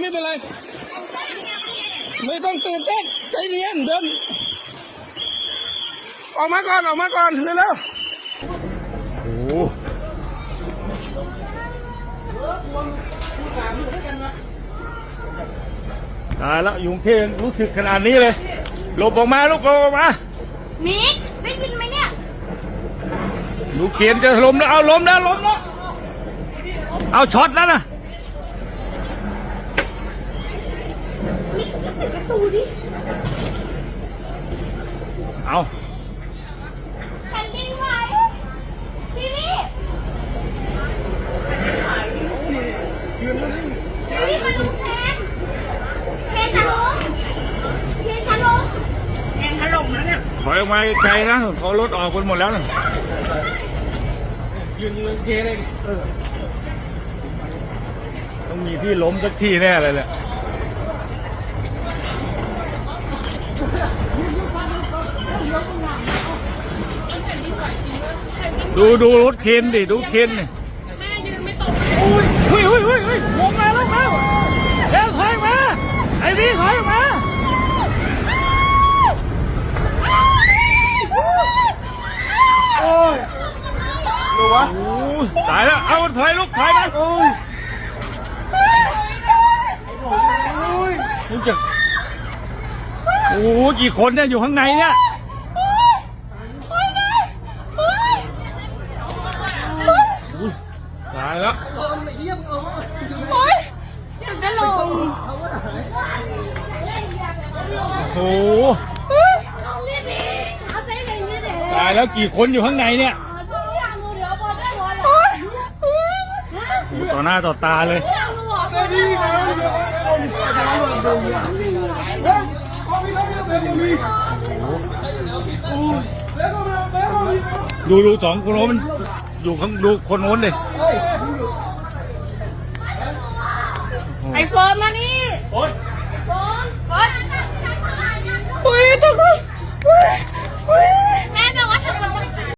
ไม่เป็นไร ไม่ต้องตื่นเต้นใจเย็นเดินออกมาก่อนออกมาก่อนเร็วโอ้โหตายแล้วยุงเทนรู้สึกขนาดนี้เลยหลบออกมาลูกหลบออกมามิกได้ยินไหมเนี่ยลูกเขียนจะล้มแล้วเอาล้มแล้วล้มแล้วเอาช็อตแล้วนะ มิกปิดประ ตูดิเอาแผ่นดินไหวทีวีทีวีมาดูแทนเพนจะล้มเพนจะล้มเพนถล่มแล้วเนี่ยถอยออกมาไกลนะเขารถออกคนหมดแล้วนะยืนยืนเซเลยต้องมีที่ล้มสักที่แน่เลยแหละ ดูดูรถเคนดิ ดูเคนดิอุ้ยอุ้ยอุ้ยอุ้ยอุ้ยวงมาแล้วแล้วเร็วถอยออกมาไอ้พี่ถอยออกมาโอ้ยดูวะโอ้ยตายแล้ว เอาถอยลูกถอยมาโอ้ยมันจะโอ้โหกี่คนเนี่ยอยู่ข้างในเนี่ยอุ๊ยตายแล้วอยากจะลงโอ้โหเรียกมิกเอาใจอย่างนี้เด็ตายแล้วกี่คนอยู่ข้างในเนี่ยอยู่ต่อหน้าต่อตาเลยดูดูสองคนโน้นมัน อยู่ข้างดูคนโน้นดิไอโฟนมานี่โอ๊ยโฟน